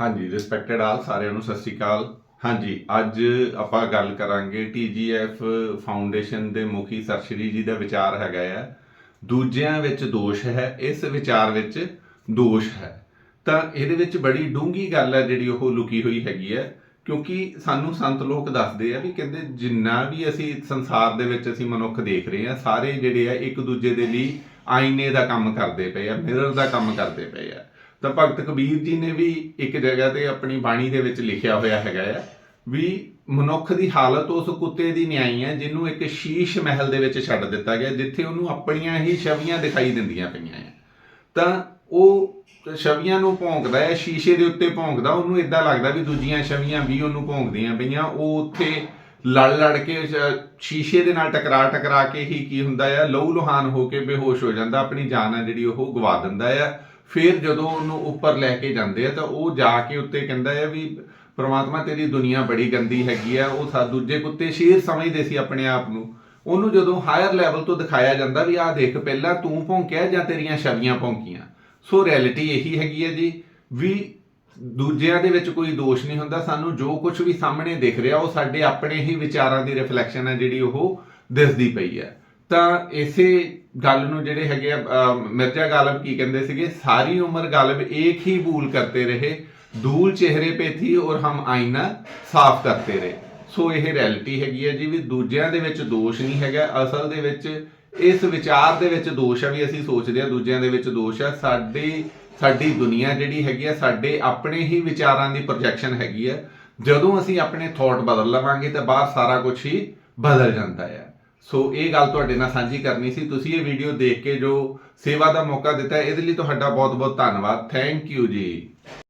ਹਾਂਜੀ ਰਿਸਪੈਕਟਡ ਆਲ ਸਾਰਿਆਂ ਨੂੰ ਸਤਿ ਸ਼੍ਰੀ ਅਕਾਲ। ਹਾਂਜੀ, ਅੱਜ ਆਪਾਂ ਗੱਲ ਕਰਾਂਗੇ TGF ਫਾਊਂਡੇਸ਼ਨ ਦੇ ਮੁਖੀ ਸਰਸ਼ਰੀ ਜੀ ਦਾ ਵਿਚਾਰ ਹੈਗਾ ਆ। ਦੂਜਿਆਂ ਵਿੱਚ ਦੋਸ਼ ਹੈ, ਇਸ ਵਿਚਾਰ ਵਿੱਚ ਦੋਸ਼ ਹੈ। ਤਾਂ ਇਹਦੇ ਵਿੱਚ ਬੜੀ ਡੂੰਘੀ ਗੱਲ ਹੈ ਜਿਹੜੀ ਉਹ ਲੁਕੀ ਹੋਈ ਹੈਗੀ ਹੈ ਕਿਉਂਕਿ ਸਾਨੂੰ ਸੰਤ ਲੋਕ ਦੱਸਦੇ ਆ ਵੀ ਕਹਿੰਦੇ ਜਿੰਨਾ ਵੀ ਅਸੀਂ ਸੰਸਾਰ ਦੇ ਵਿੱਚ ਅਸੀਂ ਮਨੁੱਖ ਦੇਖ ਰਹੇ ਆ, ਸਾਰੇ ਜਿਹੜੇ ਆ ਇੱਕ ਦੂਜੇ ਦੇ ਲਈ ਆਈਨੇ ਦਾ ਕੰਮ ਕਰਦੇ ਪਏ ਆ, ਮਿਰਰ ਦਾ ਕੰਮ ਕਰਦੇ ਪਏ ਆ। ਤਾਂ ਭਗਤ ਕਬੀਰ ਜੀ ਨੇ ਵੀ ਇੱਕ ਜਗ੍ਹਾ ਤੇ ਆਪਣੀ ਬਾਣੀ ਦੇ ਵਿੱਚ ਲਿਖਿਆ ਹੋਇਆ ਹੈਗਾ ਆ ਵੀ ਮਨੁੱਖ ਦੀ ਹਾਲਤ ਉਸ ਕੁੱਤੇ ਦੀ ਨਿਆਈ ਹੈ ਜਿਹਨੂੰ ਇੱਕ ਸ਼ੀਸ਼ ਮਹਿਲ ਦੇ ਵਿੱਚ ਛੱਡ ਦਿੱਤਾ ਗਿਆ, ਜਿੱਥੇ ਉਹਨੂੰ ਆਪਣੀਆਂ ਹੀ ਛਵੀਆਂ ਦਿਖਾਈ ਦਿੰਦੀਆਂ ਪਈਆਂ ਆ। ਤਾਂ ਉਹ ਛਵੀਆਂ ਨੂੰ ਭੌਂਕਦਾ ਹੈ, ਸ਼ੀਸ਼ੇ ਦੇ ਉੱਤੇ ਭੌਂਕਦਾ, ਉਹਨੂੰ ਇਦਾਂ ਲੱਗਦਾ ਵੀ ਦੂਜੀਆਂ ਛਵੀਆਂ ਵੀ ਉਹਨੂੰ ਭੌਂਕਦੀਆਂ ਪਈਆਂ। ਉਹ ਉੱਥੇ ਲੜ ਲੜ ਕੇ ਸ਼ੀਸ਼ੇ ਦੇ ਨਾਲ ਟਕਰਾ ਟਕਰਾ ਕੇ ਹੀ ਕੀ ਹੁੰਦਾ ਆ ਲਹੂ ਲੁਹਾਨ ਹੋ ਕੇ ਬੇਹੋਸ਼ ਹੋ ਜਾਂਦਾ, ਆਪਣੀ ਜਾਨ ਆ ਜਿਹੜੀ ਉਹ ਗਵਾ ਦਿੰਦਾ ਆ। ਫਿਰ ਜਦੋਂ ਉਹਨੂੰ ਉੱਪਰ ਲੈ ਕੇ ਜਾਂਦੇ ਆ ਤਾਂ ਉਹ ਜਾ ਕੇ ਉੱਤੇ ਕਹਿੰਦਾ ਆ ਵੀ ਪ੍ਰਮਾਤਮਾ ਤੇਰੀ ਦੁਨੀਆ ਬੜੀ ਗੰਦੀ ਹੈਗੀ ਆ, ਉਹ ਸਾ, ਦੂਜੇ ਕੁੱਤੇ ਸ਼ੇਰ ਸਮਝਦੇ ਸੀ ਆਪਣੇ ਆਪ ਨੂੰ। ਉਹਨੂੰ ਜਦੋਂ ਹਾਇਰ ਲੈਵਲ ਤੋਂ ਦਿਖਾਇਆ ਜਾਂਦਾ ਵੀ ਆਹ ਦੇਖ ਪਹਿਲਾਂ ਤੂੰ ਭੌਂਕਿਆ ਜਾਂ ਤੇਰੀਆਂ ਛਵੀਆਂ ਭੌਂਕੀਆਂ। ਸੋ ਰਿਐਲਿਟੀ ਇਹੀ ਹੈਗੀ ਹੈ ਜੀ ਵੀ ਦੂਜਿਆਂ ਦੇ ਵਿੱਚ ਕੋਈ ਦੋਸ਼ ਨਹੀਂ ਹੁੰਦਾ, ਸਾਨੂੰ ਜੋ ਕੁਝ ਵੀ ਸਾਹਮਣੇ ਦਿਖ ਰਿਹਾ ਉਹ ਸਾਡੇ ਆਪਣੇ ਹੀ ਵਿਚਾਰਾਂ ਦੀ ਰਿਫਲੈਕਸ਼ਨ ਹੈ ਜਿਹੜੀ ਉਹ ਦਿਸਦੀ ਪਈ ਹੈ ਤਾਂ ਇਸੇ ਗੱਲ ਨੂੰ ਜਿਹੜੇ ਹੈਗੇ ਆ ਮਿਰਜ਼ਾ ਗਾਲਬ ਕੀ ਕਹਿੰਦੇ ਸੀਗੇ? ਸਾਰੀ ਉਮਰ ਗਾਲਬ ਇੱਕ ਹੀ ਬੂਲ ਕਰਤੇ ਰਹੇ। ਦੂਲ ਚਿਹਰੇ ਪੇ ਥੀ ਔਰ ਹਮ ਆਇਨਾ ਸਾਫ਼ ਕਰਤੇ ਰਹੇ। ਸੋ ਇਹ ਰੈਲਿਟੀ ਹੈਗੀ ਹੈ ਜੀ ਵੀ ਦੂਜਿਆਂ ਦੇ ਵਿੱਚ ਦੋਸ਼ ਨਹੀਂ ਹੈਗਾ। ਅਸਲ ਦੇ ਵਿੱਚ ਇਸ ਵਿਚਾਰ ਦੇ ਵਿੱਚ ਦੋਸ਼ ਆ ਵੀ ਅਸੀਂ ਸੋਚਦੇ ਆ ਦੂਜਿਆਂ ਦੇ ਵਿੱਚ ਦੋਸ਼ ਆ। ਸਾਡੀ ਸਾਡੀ ਦੁਨੀਆ ਜਿਹੜੀ ਹੈਗੀ ਆ, ਸਾਡੇ ਆਪਣੇ ਹੀ ਵਿਚਾਰਾਂ ਦੀ ਪ੍ਰੋਜੈਕਸ਼ਨ ਹੈਗੀ ਆ। ਜਦੋਂ ਅਸੀਂ ਆਪਣੇ ਥੋਟ ਬਦਲ ਲਵਾਂਗੇ ਤਾਂ ਬਾਹਰ ਸਾਰਾ ਕੁਝ ਹੀ ਬਦਲ ਜਾਂਦਾ ਹੈ ਸੋ ਇਹ ਗੱਲ ਤੁਹਾਡੇ ਨਾਲ ਸਾਂਝੀ ਕਰਨੀ ਸੀ। ਤੁਸੀਂ ਇਹ ਵੀਡੀਓ ਦੇਖ ਕੇ ਜੋ ਸੇਵਾ ਦਾ ਮੌਕਾ ਦਿੱਤਾ, ਇਹਦੇ ਲਈ ਤੁਹਾਡਾ ਬਹੁਤ ਬਹੁਤ ਧੰਨਵਾਦ। ਥੈਂਕ ਯੂ ਜੀ।